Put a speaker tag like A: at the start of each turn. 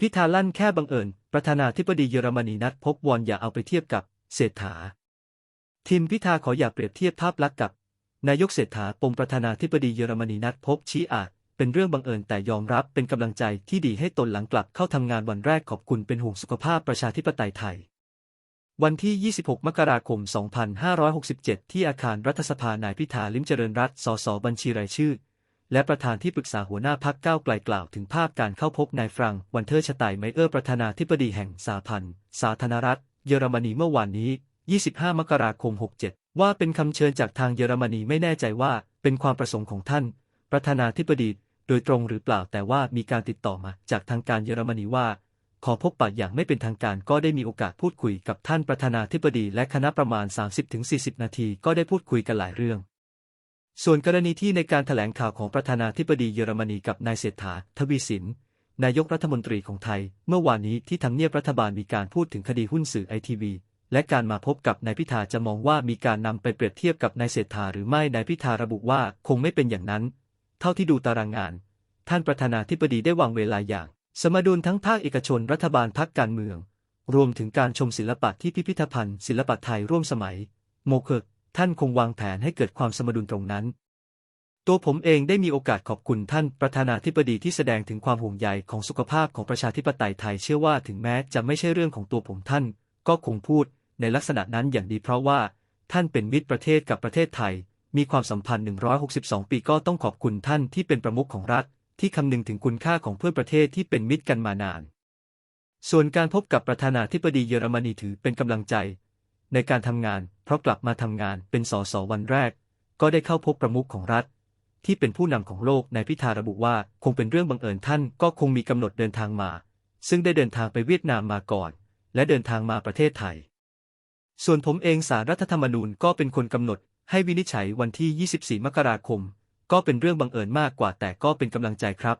A: พิธาลั่นแค่บังเอิญ ประธานาธิบดีเยอรมนีนัดพบวอนอย่าเอาไปเทียบกับเศรษฐา ทีมพิธาขออย่าเปรียบเทียบภาพลักษณ์กับ นายกเศรษฐาปมประธานาธิบดีเยอรมนีนัดพบชี้อาจเป็นเรื่องบังเอิญแต่ยอมรับเป็นกำลังใจที่ดีให้ตนหลังกลับเข้าทำงานวันแรกขอบคุณเป็นห่วงสุขภาพประชาธิปไตยไทย วันที่ 26 มกราคม 2567 ที่อาคารรัฐสภานายพิธาลิมเจริญรัตสสบัญชีรายชื่อ และประธานที่ปรึกษาหัวหน้าพักก้าวไกลกล่าวถึงภาพการเข้าพบนายฟรังวันเทอร์ชไตน์ไมเออร์ประธานาธิบดีแห่งสาพันธ์สาธารณรัฐ เยอรมนีเมื่อวานนี้ 25 มกราคม 67 ว่าเป็นคำเชิญจากทางเยอรมนีไม่แน่ใจว่าเป็นความประสงค์ของท่าน ประธานาธิบดี โดยตรงหรือเปล่าแต่ว่ามีการติดต่อมาจากทางการเยอรมนีว่า ขอพบปะอย่างไม่เป็นทางการก็ได้มีโอกาสพูดคุยกับท่านประธานาธิบดีและคณะประมาณ 30-40 นาทีก็ได้พูดคุยกันหลายเรื่อง ส่วนกรณีที่ในการถแถลงข่าวของประธานาธิบดีเยอรมนีกับนายเศรษฐา ทวีสิน นายกรัฐมนตรีของไทย เมื่อวานนี้ที่ทำเนียบรัฐบาลมีการพูดถึงคดีหุ้นสื่อไอทีวีและการมาพบกับนายพิธาจะมองว่ามีการนำไปเปรียบเทียบกับนายเศรษฐาหรือไม่นายพิธาระบุว่าคงไม่เป็นอย่างนั้น เท่าที่ดูตารางงาน ท่านประธานาธิบดีได้วางเวลาอย่าง สมดุลทั้งภาคเอกชนรัฐบาลพักการเมือง รวมถึงการชมศิลปะที่พิพิธภัณฑ์ ศิลปะไทยร่วมสมัย โมเคิร์ก ท่านคงวางแผนให้เกิดความสมดุลตรงนั้น ตัวผมเองได้มีโอกาสขอบคุณท่านประธานาธิบดีที่แสดงถึงความห่วงใยของสุขภาพของประชาธิปไตยไทยเชื่อว่าถึงแม้จะไม่ใช่เรื่องของตัวผมท่าน ก็คงพูดในลักษณะนั้นอย่างดีเพราะว่า ท่านเป็นมิตรประเทศกับประเทศไทย มีความสัมพันธ์ 162 ปีก็ต้องขอบคุณท่านที่เป็นประมุขของรัฐ ที่คำนึงถึงคุณค่าของเพื่อนประเทศที่เป็นมิตรกันมานาน ส่วนการพบกับประธานาธิบดีเยอรมนีถือเป็นกำลังใจ ในการทำงาน ราะกลับมาทำงานเป็นสสวันแรก ก็ได้เข้าพบประมุขของรัฐ ที่เป็นผู้นำของโลกในพิธาระบุว่าคงเป็นเรื่องบังเอิญท่านก็คงมีกำหนดเดินทางมา ซึ่งได้เดินทางไปเวียดนามมาก่อน และเดินทางมาประเทศไทย ส่วนผมเองสารรัฐธรรมนูญก็เป็นคนกำหนดให้วินิจฉัยวันที่ 24 มกราคม ก็เป็นเรื่องบังเอิญมากกว่าแต่ก็เป็นกำลังใจครับ